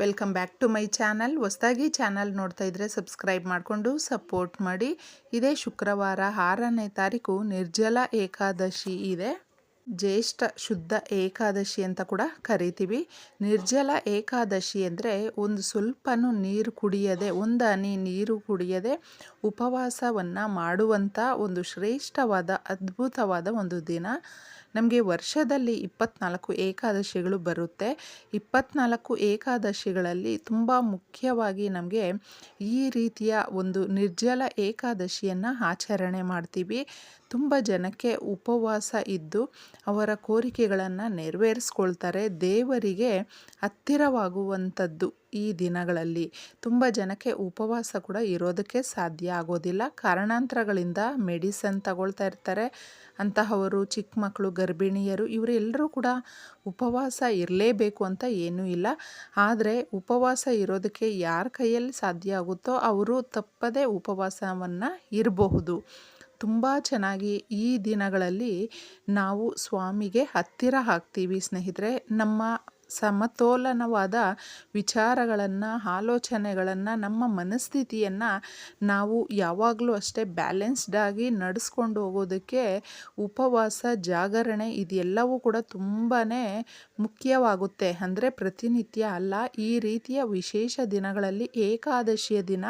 Welcome back to my channel. ಹೊಸದಾಗಿ channel ನೋಡ್ತಾ ಇದ್ದರೆ ಸಬ್ಸ್ಕ್ರೈಬ್ ಮಾಡಿಕೊಂಡು ಸಪೋರ್ಟ್ ಮಾಡಿ. ಇದೇ ಶುಕ್ರವಾರ ಆರನೇ ತಾರೀಕು ನಿರ್ಜಲ ಏಕಾದಶಿ ಇದೆ. ಜ್ಯೇಷ್ಠ ಶುದ್ಧ ಏಕಾದಶಿ ಅಂತ ಕೂಡ ಕರಿತೀವಿ. ನಿರ್ಜಲ ಏಕಾದಶಿ ಅಂದರೆ ಒಂದು ಸ್ವಲ್ಪನೂ ನೀರು ಕುಡಿಯದೆ, ಒಂದು ಹನಿ ನೀರು ಕುಡಿಯದೆ ಉಪವಾಸವನ್ನು ಮಾಡುವಂಥ ಒಂದು ಶ್ರೇಷ್ಠವಾದ, ಅದ್ಭುತವಾದ ಒಂದು ದಿನ. ನಮಗೆ ವರ್ಷದಲ್ಲಿ ಇಪ್ಪತ್ನಾಲ್ಕು ಏಕಾದಶಿಗಳು ಬರುತ್ತೆ. ಇಪ್ಪತ್ನಾಲ್ಕು ಏಕಾದಶಿಗಳಲ್ಲಿ ತುಂಬ ಮುಖ್ಯವಾಗಿ ನಮಗೆ ಈ ರೀತಿಯ ಒಂದು ನಿರ್ಜಲ ಏಕಾದಶಿಯನ್ನು ಆಚರಣೆ ಮಾಡ್ತೀವಿ. ತುಂಬ ಜನಕ್ಕೆ ಉಪವಾಸ ಇದ್ದು ಅವರ ಕೋರಿಕೆಗಳನ್ನು ನೆರವೇರಿಸ್ಕೊಳ್ತಾರೆ. ದೇವರಿಗೆ ಹತ್ತಿರವಾಗುವಂಥದ್ದು ಈ ದಿನಗಳಲ್ಲಿ. ತುಂಬ ಜನಕ್ಕೆ ಉಪವಾಸ ಕೂಡ ಇರೋದಕ್ಕೆ ಸಾಧ್ಯ ಆಗೋದಿಲ್ಲ. ಕಾರಣಾಂತರಗಳಿಂದ ಮೆಡಿಸನ್ ತಗೊಳ್ತಾ ಇರ್ತಾರೆ. ಅಂತಹವರು ಚಿಕ್ಕ ಮಕ್ಕಳು, ಗರ್ಭಿಣಿಯರು ಇವರೆಲ್ಲರೂ ಕೂಡ ಉಪವಾಸ ಇರಲೇಬೇಕು ಅಂತ ಏನೂ ಇಲ್ಲ. ಆದರೆ ಉಪವಾಸ ಇರೋದಕ್ಕೆ ಯಾರ ಕೈಯಲ್ಲಿ ಸಾಧ್ಯ ಆಗುತ್ತೋ ಅವರು ತಪ್ಪದೇ ಉಪವಾಸವನ್ನು ಇರಬಹುದು. ತುಂಬ ಚೆನ್ನಾಗಿ ಈ ದಿನಗಳಲ್ಲಿ ನಾವು ಸ್ವಾಮಿಗೆ ಹತ್ತಿರ ಆಗ್ತೀವಿ ಸ್ನೇಹಿತರೆ. ನಮ್ಮ ಸಮತೋಲನವಾದ ವಿಚಾರಗಳನ್ನು, ಆಲೋಚನೆಗಳನ್ನು, ನಮ್ಮ ಮನಸ್ಥಿತಿಯನ್ನು ನಾವು ಯಾವಾಗಲೂ ಅಷ್ಟೇ ಬ್ಯಾಲೆನ್ಸ್ಡಾಗಿ ನಡೆಸ್ಕೊಂಡು ಹೋಗೋದಕ್ಕೆ ಉಪವಾಸ, ಜಾಗರಣೆ ಇದೆಲ್ಲವೂ ಕೂಡ ತುಂಬಾ ಮುಖ್ಯವಾಗುತ್ತೆ. ಅಂದರೆ ಪ್ರತಿನಿತ್ಯ ಅಲ್ಲ, ಈ ರೀತಿಯ ವಿಶೇಷ ದಿನಗಳಲ್ಲಿ ಏಕಾದಶಿಯ ದಿನ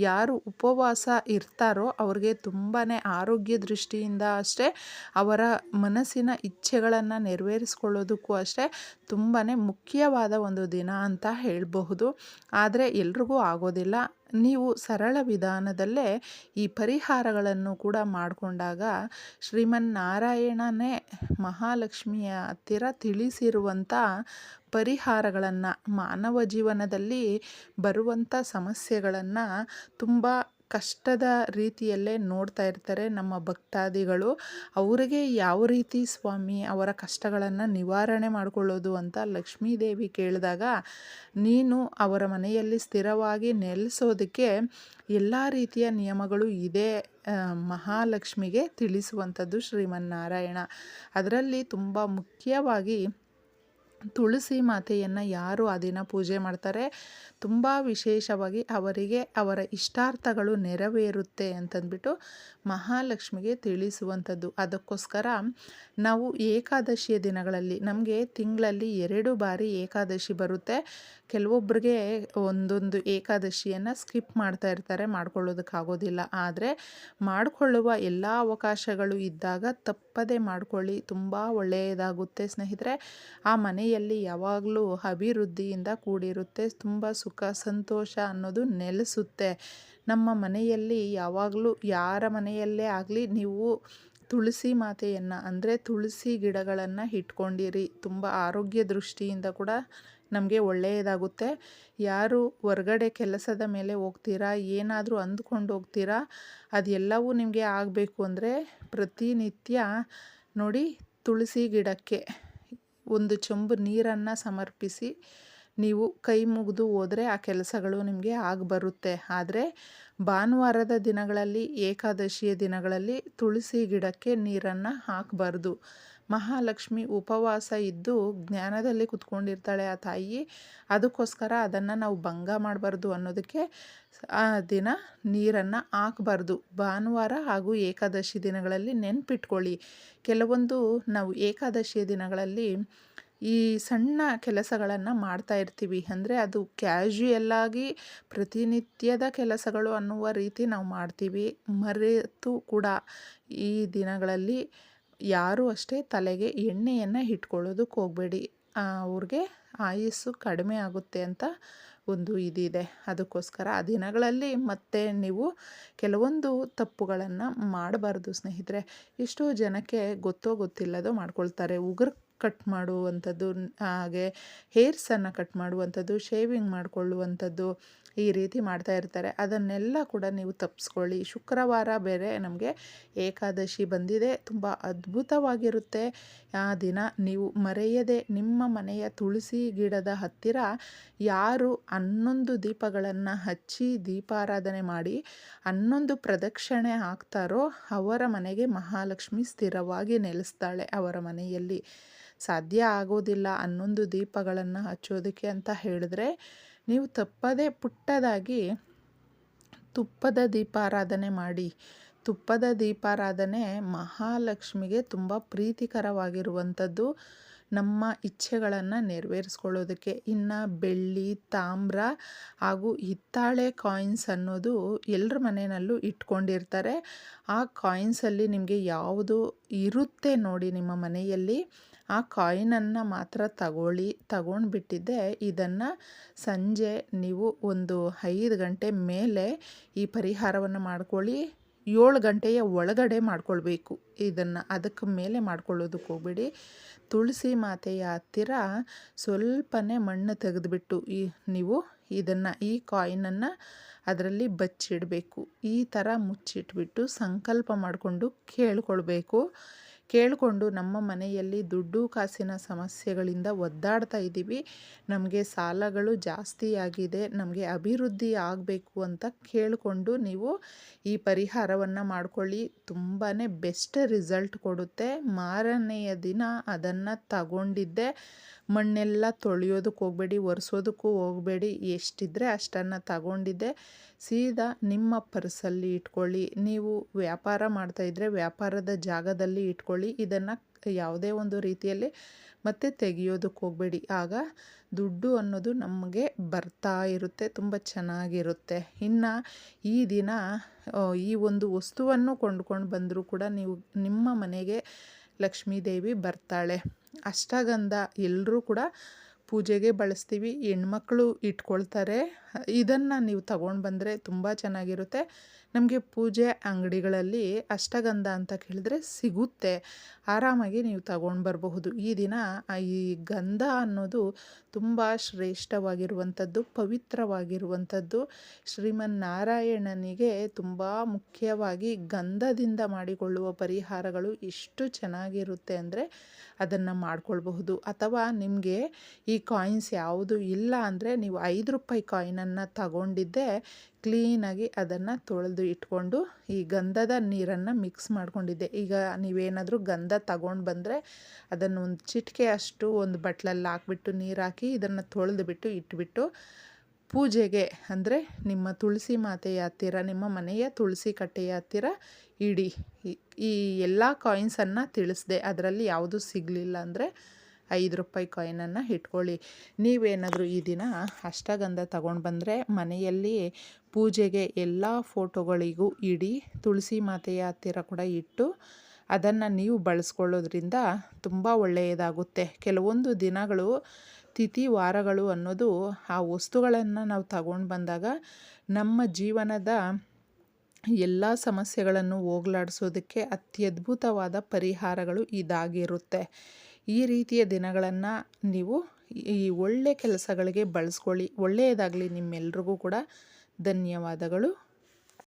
ಯಾರು ಉಪವಾಸ ಇರ್ತಾರೋ ಅವ್ರಿಗೆ ತುಂಬಾ ಆರೋಗ್ಯ ದೃಷ್ಟಿಯಿಂದ ಅಷ್ಟೇ ಅವರ ಮನಸ್ಸಿನ ಇಚ್ಛೆಗಳನ್ನು ನೆರವೇರಿಸ್ಕೊಳ್ಳೋದಕ್ಕೂ ಅಷ್ಟೇ ತುಂಬಾ ಮುಖ್ಯವಾದ ಒಂದು ದಿನ ಅಂತ ಹೇಳಬಹುದು. ಆದರೆ ಎಲ್ರಿಗೂ ಆಗೋದಿಲ್ಲ. ನೀವು ಸರಳ ವಿಧಾನದಲ್ಲೇ ಈ ಪರಿಹಾರಗಳನ್ನು ಕೂಡ ಮಾಡಿಕೊಂಡಾಗ ಶ್ರೀಮನ್ನಾರಾಯಣನೇ ಮಹಾಲಕ್ಷ್ಮಿಯ ಹತ್ತಿರ ತಿಳಿಸಿರುವಂಥ ಪರಿಹಾರಗಳನ್ನು ಮಾನವ ಜೀವನದಲ್ಲಿ ಬರುವಂಥ ಸಮಸ್ಯೆಗಳನ್ನು ತುಂಬ ಕಷ್ಟದ ರೀತಿಯಲ್ಲೇ ನೋಡ್ತಾ ಇರ್ತಾರೆ ನಮ್ಮ ಭಕ್ತಾದಿಗಳು. ಅವರಿಗೆ ಯಾವ ರೀತಿ ಸ್ವಾಮಿ ಅವರ ಕಷ್ಟಗಳನ್ನು ನಿವಾರಣೆ ಮಾಡಿಕೊಳ್ಳೋದು ಅಂತ ಲಕ್ಷ್ಮೀದೇವಿ ಕೇಳಿದಾಗ, ನೀನು ಅವರ ಮನೆಯಲ್ಲಿ ಸ್ಥಿರವಾಗಿ ನೆಲೆಸೋದಕ್ಕೆ ಎಲ್ಲ ರೀತಿಯ ನಿಯಮಗಳು ಇದೆ ಮಹಾಲಕ್ಷ್ಮಿಗೆ ತಿಳಿಸುವಂಥದ್ದು ಶ್ರೀಮನ್ನಾರಾಯಣ. ಅದರಲ್ಲಿ ತುಂಬ ಮುಖ್ಯವಾಗಿ ತುಳಸಿ ಮಾತೆಯನ್ನು ಯಾರು ಆ ದಿನ ಪೂಜೆ ಮಾಡ್ತಾರೆ? ತುಂಬ ವಿಶೇಷವಾಗಿ ಅವರಿಗೆ ಅವರ ಇಷ್ಟಾರ್ಥಗಳು ನೆರವೇರುತ್ತೆ ಅಂತಂದ್ಬಿಟ್ಟು ಮಹಾಲಕ್ಷ್ಮಿಗೆ ತಿಳಿಸುವಂಥದ್ದು. ಅದಕ್ಕೋಸ್ಕರ ನಾವು ಏಕಾದಶಿಯ ದಿನಗಳಲ್ಲಿ, ನಮಗೆ ತಿಂಗಳಲ್ಲಿ ಎರಡು ಬಾರಿ ಏಕಾದಶಿ ಬರುತ್ತೆ. ಕೆಲವೊಬ್ಬರಿಗೆ ಒಂದೊಂದು ಏಕಾದಶಿಯನ್ನು ಸ್ಕಿಪ್ ಮಾಡ್ತಾ ಇರ್ತಾರೆ, ಮಾಡ್ಕೊಳ್ಳೋದಕ್ಕಾಗೋದಿಲ್ಲ. ಆದರೆ ಮಾಡಿಕೊಳ್ಳುವ ಎಲ್ಲ ಅವಕಾಶಗಳು ಇದ್ದಾಗ ತಪ್ಪದೇ ಮಾಡಿಕೊಳ್ಳಿ, ತುಂಬ ಒಳ್ಳೆಯದಾಗುತ್ತೆ ಸ್ನೇಹಿತರೆ. ಆ ಮನೆಯಲ್ಲಿ ಯಾವಾಗಲೂ ಅಭಿವೃದ್ಧಿಯಿಂದ ಕೂಡಿರುತ್ತೆ, ತುಂಬ ಸುಖ, ಸಂತೋಷ ಅನ್ನೋದು ನೆಲೆಸುತ್ತೆ. ನಮ್ಮ ಮನೆಯಲ್ಲಿ ಯಾವಾಗಲೂ, ಯಾರ ಮನೆಯಲ್ಲೇ ಆಗಲಿ ನೀವು ತುಳಸಿ ಮಾತೆಯನ್ನು, ಅಂದರೆ ತುಳಸಿ ಗಿಡಗಳನ್ನು ಇಟ್ಕೊಂಡಿರಿ. ತುಂಬ ಆರೋಗ್ಯ ದೃಷ್ಟಿಯಿಂದ ಕೂಡ ನಮಗೆ ಒಳ್ಳೆಯದಾಗುತ್ತೆ. ಯಾರು ಹೊರ್ಗಡೆ ಕೆಲಸದ ಮೇಲೆ ಹೋಗ್ತೀರಾ, ಏನಾದರೂ ಅಂದ್ಕೊಂಡು ಹೋಗ್ತೀರಾ, ಅದೆಲ್ಲವೂ ನಿಮಗೆ ಆಗಬೇಕು. ಅಂದರೆ ಪ್ರತಿನಿತ್ಯ ನೋಡಿ ತುಳಸಿ ಗಿಡಕ್ಕೆ. ಒಂದು ಚೊಂಬು ನೀರನ್ನು ಸಮರ್ಪಿಸಿ ನೀವು ಕೈ ಮುಗಿದು ಹೋದರೆ ಆ ಕೆಲಸಗಳು ನಿಮಗೆ ಬರುತ್ತೆ ಆದರೆ ಭಾನುವಾರದ ದಿನಗಳಲ್ಲಿ, ಏಕಾದಶಿಯ ದಿನಗಳಲ್ಲಿ ತುಳಸಿ ಗಿಡಕ್ಕೆ ನೀರನ್ನು ಹಾಕಬಾರ್ದು. ಮಹಾಲಕ್ಷ್ಮಿ ಉಪವಾಸ ಇದ್ದು ಜ್ಞಾನದಲ್ಲಿ ಕುತ್ಕೊಂಡಿರ್ತಾಳೆ ಆ ತಾಯಿ. ಅದಕ್ಕೋಸ್ಕರ ಅದನ್ನು ನಾವು ಭಂಗ ಮಾಡಬಾರ್ದು ಅನ್ನೋದಕ್ಕೆ ಆ ದಿನ ನೀರನ್ನು ಹಾಕಬಾರ್ದು. ಭಾನುವಾರ ಹಾಗೂ ಏಕಾದಶಿ ದಿನಗಳಲ್ಲಿ ನೆನ್ಪಿಟ್ಕೊಳ್ಳಿ. ಕೆಲವೊಂದು ನಾವು ಏಕಾದಶಿಯ ದಿನಗಳಲ್ಲಿ ಈ ಸಣ್ಣ ಕೆಲಸಗಳನ್ನು ಮಾಡ್ತಾ ಇರ್ತೀವಿ. ಅಂದರೆ ಅದು ಕ್ಯಾಶುಯಲ್ಲಾಗಿ ಪ್ರತಿನಿತ್ಯದ ಕೆಲಸಗಳು ಅನ್ನುವ ರೀತಿ ನಾವು ಮಾಡ್ತೀವಿ. ಮರೆತು ಕೂಡ ಈ ದಿನಗಳಲ್ಲಿ ಯಾರೂ ಅಷ್ಟೇ ತಲೆಗೆ ಎಣ್ಣೆಯನ್ನು ಇಟ್ಕೊಳ್ಳೋದಕ್ಕೆ ಹೋಗಬೇಡಿ. ಅವ್ರಿಗೆ ಆಯಸ್ಸು ಕಡಿಮೆ ಆಗುತ್ತೆ ಅಂತ ಒಂದು ಇದಿದೆ. ಅದಕ್ಕೋಸ್ಕರ ಆ ದಿನಗಳಲ್ಲಿ ಮತ್ತೆ ನೀವು ಕೆಲವೊಂದು ತಪ್ಪುಗಳನ್ನು ಮಾಡಬಾರ್ದು ಸ್ನೇಹಿತರೆ. ಎಷ್ಟೋ ಜನಕ್ಕೆ ಗೊತ್ತೋ ಗೊತ್ತಿಲ್ಲದೋ ಮಾಡ್ಕೊಳ್ತಾರೆ. ಉಗುರು ಕಟ್ ಮಾಡುವಂಥದ್ದು ಹಾಗೆ ಹೇರ್ಸನ್ನು ಕಟ್ ಮಾಡುವಂಥದ್ದು, ಶೇವಿಂಗ್ ಮಾಡಿಕೊಳ್ಳುವಂಥದ್ದು ಈ ರೀತಿ ಮಾಡ್ತಾ ಇರ್ತಾರೆ. ಅದನ್ನೆಲ್ಲ ಕೂಡ ನೀವು ತಪ್ಪಿಸ್ಕೊಳ್ಳಿ ಶುಕ್ರವಾರ ಬೇರೆ ನಮಗೆ ಏಕಾದಶಿ ಬಂದಿದೆ. ತುಂಬ ಅದ್ಭುತವಾಗಿರುತ್ತೆ. ಆ ದಿನ ನೀವು ಮರೆಯದೆ ನಿಮ್ಮ ಮನೆಯ ತುಳಸಿ ಗಿಡದ ಹತ್ತಿರ ಯಾರು ಹನ್ನೊಂದು ದೀಪಗಳನ್ನು ಹಚ್ಚಿ ದೀಪಾರಾಧನೆ ಮಾಡಿ ಹನ್ನೊಂದು ಪ್ರದಕ್ಷಿಣೆ ಹಾಕ್ತಾರೋ ಅವರ ಮನೆಗೆ ಮಹಾಲಕ್ಷ್ಮಿ ಸ್ಥಿರವಾಗಿ ನೆಲೆಸ್ತಾಳೆ ಅವರ ಮನೆಯಲ್ಲಿ. ಸಾಧ್ಯ ಆಗೋದಿಲ್ಲ ಹನ್ನೊಂದು ದೀಪಗಳನ್ನು ಹಚ್ಚೋದಕ್ಕೆ ಅಂತ ಹೇಳಿದ್ರೆ, ನೀವು ತಪ್ಪದೇ ಪುಟ್ಟದಾಗಿ ತುಪ್ಪದ ದೀಪಾರಾಧನೆ ಮಾಡಿ. ತುಪ್ಪದ ದೀಪಾರಾಧನೆ ಮಹಾಲಕ್ಷ್ಮಿಗೆ ತುಂಬ ಪ್ರೀತಿಕರವಾಗಿರುವಂಥದ್ದು. ನಮ್ಮ ಇಚ್ಛೆಗಳನ್ನು ನೆರವೇರಿಸ್ಕೊಳ್ಳೋದಕ್ಕೆ ಇನ್ನು ಬೆಳ್ಳಿ, ತಾಮ್ರ ಹಾಗೂ ಹಿತ್ತಾಳೆ ಕಾಯಿನ್ಸ್ ಅನ್ನೋದು ಎಲ್ಲರ ಮನೆಯಲ್ಲೂ ಇಟ್ಕೊಂಡಿರ್ತಾರೆ. ಆ ಕಾಯಿನ್ಸಲ್ಲಿ ನಿಮಗೆ ಯಾವುದು ಇರುತ್ತೆ ನೋಡಿ ನಿಮ್ಮ ಮನೆಯಲ್ಲಿ. ಆ ಕಾಯಿನನ್ನು ಮಾತ್ರ ತಗೊಳ್ಳಿ, ತಗೊಂಡ್ಬಿಟ್ಟಿದ್ದೆ. ಇದನ್ನು ಸಂಜೆ ನೀವು ಒಂದು ಐದು ಗಂಟೆ ಮೇಲೆ ಈ ಪರಿಹಾರವನ್ನು ಮಾಡ್ಕೊಳ್ಳಿ. ಏಳು ಗಂಟೆಯ ಒಳಗಡೆ ಮಾಡ್ಕೊಳ್ಬೇಕು ಇದನ್ನು. ಅದಕ್ಕೆ ಮೇಲೆ ಮಾಡ್ಕೊಳ್ಳೋದಕ್ಕೆ ಹೋಗ್ಬೇಡಿ. ತುಳಸಿ ಮಾತೆಯ ಹತ್ತಿರ ಸ್ವಲ್ಪನೇ ಮಣ್ಣು ತೆಗೆದುಬಿಟ್ಟು ಈ ನೀವು ಇದನ್ನು, ಈ ಕಾಯಿನನ್ನು ಅದರಲ್ಲಿ ಬಚ್ಚಿಡಬೇಕು. ಈ ಥರ ಮುಚ್ಚಿಟ್ಬಿಟ್ಟು ಸಂಕಲ್ಪ ಮಾಡಿಕೊಂಡು ಕೇಳ್ಕೊಳ್ಬೇಕು. ಕೇಳಿಕೊಂಡು ನಮ್ಮ ಮನೆಯಲ್ಲಿ ದುಡ್ಡು ಕಾಸಿನ ಸಮಸ್ಯೆಗಳಿಂದ ಒದ್ದಾಡ್ತಾ ಇದ್ದೀವಿ. ನಮಗೆ ಸಾಲಗಳು ಜಾಸ್ತಿ ಆಗಿದೆ ನಮಗೆ ಅಭಿವೃದ್ಧಿ ಆಗಬೇಕು ಅಂತ ಕೇಳಿಕೊಂಡು ನೀವು ಈ ಪರಿಹಾರವನ್ನು ಮಾಡ್ಕೊಳ್ಳಿ. ತುಂಬಾ ಬೆಸ್ಟ್ ರಿಸಲ್ಟ್ ಕೊಡುತ್ತೆ. ಮಾರನೆಯ ದಿನ ಅದನ್ನು ತಗೊಂಡಿದ್ದೆ. ಮಣ್ಣೆಲ್ಲ ತೊಳೆಯೋದಕ್ಕೆ ಹೋಗಬೇಡಿ, ಒರೆಸೋದಕ್ಕೂ ಹೋಗಬೇಡಿ, ಎಷ್ಟಿದ್ರೆ ಅಷ್ಟನ್ನು ತಗೊಂಡಿದ್ದೆ. ಸೀದಾ ನಿಮ್ಮ ಪರ್ಸಲ್ಲಿ ಇಟ್ಕೊಳ್ಳಿ. ನೀವು ವ್ಯಾಪಾರ ಮಾಡ್ತಾಯಿದ್ರೆ ವ್ಯಾಪಾರದ ಜಾಗದಲ್ಲಿ ಇಟ್ಕೊಳ್ಳಿ. ಇದನ್ನು ಯಾವುದೇ ಒಂದು ರೀತಿಯಲ್ಲಿ ಮತ್ತೆ ತೆಗೆಯೋದಕ್ಕೆ ಹೋಗಬೇಡಿ. ಆಗ ದುಡ್ಡು ಅನ್ನೋದು ನಮಗೆ ಬರ್ತಾ ಇರುತ್ತೆ, ತುಂಬ ಚೆನ್ನಾಗಿರುತ್ತೆ. ಇನ್ನು ಈ ದಿನ ಈ ಒಂದು ವಸ್ತುವನ್ನು ಕೊಂಡ್ಕೊಂಡು ಬಂದರೂ ಕೂಡ ನೀವು ನಿಮ್ಮ ಮನೆಗೆ ಲಕ್ಷ್ಮೀದೇವಿ ಬರ್ತಾಳೆ. ಅಷ್ಟಗಂಧ ಎಲ್ಲರೂ ಕೂಡ ಪೂಜೆಗೆ ಬಳಸ್ತೀವಿ. ಹೆಣ್ಮಕ್ಳು ಇಟ್ಕೊಳ್ತಾರೆ. ಇದನ್ನು ನೀವು ತಗೊಂಡು ಬಂದರೆ ತುಂಬ ಚೆನ್ನಾಗಿರುತ್ತೆ. ನಮಗೆ ಪೂಜೆ ಅಂಗಡಿಗಳಲ್ಲಿ ಅಷ್ಟಗಂಧ ಅಂತ ಕೇಳಿದ್ರೆ ಸಿಗುತ್ತೆ. ಆರಾಮಾಗಿ ನೀವು ತಗೊಂಡು ಬರಬಹುದು. ಈ ದಿನ ಈ ಗಂಧ ಅನ್ನೋದು ತುಂಬ ಶ್ರೇಷ್ಠವಾಗಿರುವಂಥದ್ದು, ಪವಿತ್ರವಾಗಿರುವಂಥದ್ದು. ಶ್ರೀಮನ್ನಾರಾಯಣನಿಗೆ ತುಂಬ ಮುಖ್ಯವಾಗಿ ಗಂಧದಿಂದ ಮಾಡಿಕೊಳ್ಳುವ ಪರಿಹಾರಗಳು ಎಷ್ಟು ಚೆನ್ನಾಗಿರುತ್ತೆ ಅಂದರೆ ಅದನ್ನು ಮಾಡಿಕೊಳ್ಬಹುದು. ಅಥವಾ ನಿಮಗೆ ಈ ಕಾಯಿನ್ಸ್ ಯಾವುದು ಇಲ್ಲ ಅಂದರೆ ನೀವು ಐದು ರೂಪಾಯಿ ಕಾಯಿನನ್ನು ತಗೊಂಡಿದ್ದೆ ಕ್ಲೀನಾಗಿ ಅದನ್ನು ತೊಳೆದು ಇಟ್ಕೊಂಡು ಈ ಗಂಧದ ನೀರನ್ನು ಮಿಕ್ಸ್ ಮಾಡ್ಕೊಂಡಿದ್ದೆ. ಈಗ ನೀವೇನಾದರೂ ಗಂಧ ತಗೊಂಡು ಬಂದರೆ ಅದನ್ನು ಒಂದು ಚಿಟಿಕೆ ಅಷ್ಟು, ಒಂದು ಬಟ್ಲಲ್ಲಿ ಹಾಕ್ಬಿಟ್ಟು ನೀರು ಹಾಕಿ ಇದನ್ನು ತೊಳೆದು ಬಿಟ್ಟು ಇಟ್ಬಿಟ್ಟು ಪೂಜೆಗೆ ಅಂದರೆ ನಿಮ್ಮ ತುಳಸಿ ಮಾತೆಯ ಹತ್ತಿರ, ನಿಮ್ಮ ಮನೆಯ ತುಳಸಿ ಕಟ್ಟೆಯ ಹತ್ತಿರ ಇಡಿ. ಈ ಎಲ್ಲ ಕಾಯಿನ್ಸನ್ನು ತಿಳಿಸ್ದೆ. ಅದರಲ್ಲಿ ಯಾವುದು ಸಿಗಲಿಲ್ಲ ಅಂದರೆ ಐದು ರೂಪಾಯಿ ಕಾಯಿನನ್ನು ಇಟ್ಕೊಳ್ಳಿ. ನೀವೇನಾದರೂ ಈ ದಿನ ಅಷ್ಟಗಂಧ ತಗೊಂಡು ಬಂದರೆ ಮನೆಯಲ್ಲಿ ಪೂಜೆಗೆ ಎಲ್ಲ ಫೋಟೋಗಳಿಗೂ ಇಡಿ, ತುಳಸಿ ಮಾತೆಯ ಹತ್ತಿರ ಕೂಡ ಇಟ್ಟು ಅದನ್ನು ನೀವು ಬಳಸ್ಕೊಳ್ಳೋದ್ರಿಂದ ತುಂಬ ಒಳ್ಳೆಯದಾಗುತ್ತೆ. ಕೆಲವೊಂದು ದಿನಗಳು, ತಿಥಿ, ವಾರಗಳು ಅನ್ನೋದು ಆ ವಸ್ತುಗಳನ್ನು ನಾವು ತಗೊಂಡು ಬಂದಾಗ ನಮ್ಮ ಜೀವನದ ಎಲ್ಲ ಸಮಸ್ಯೆಗಳನ್ನು ಹೋಗ್ಲಾಡಿಸೋದಕ್ಕೆ ಅತ್ಯದ್ಭುತವಾದ ಪರಿಹಾರಗಳು ಇದಾಗಿರುತ್ತೆ. ಈ ರೀತಿಯ ದಿನಗಳನ್ನು ನೀವು ಈ ಒಳ್ಳೆ ಕೆಲಸಗಳಿಗೆ ಬಳಸ್ಕೊಳ್ಳಿ. ಒಳ್ಳೆಯದಾಗಲಿ ನಿಮ್ಮೆಲ್ರಿಗೂ ಕೂಡ. ಧನ್ಯವಾದಗಳು.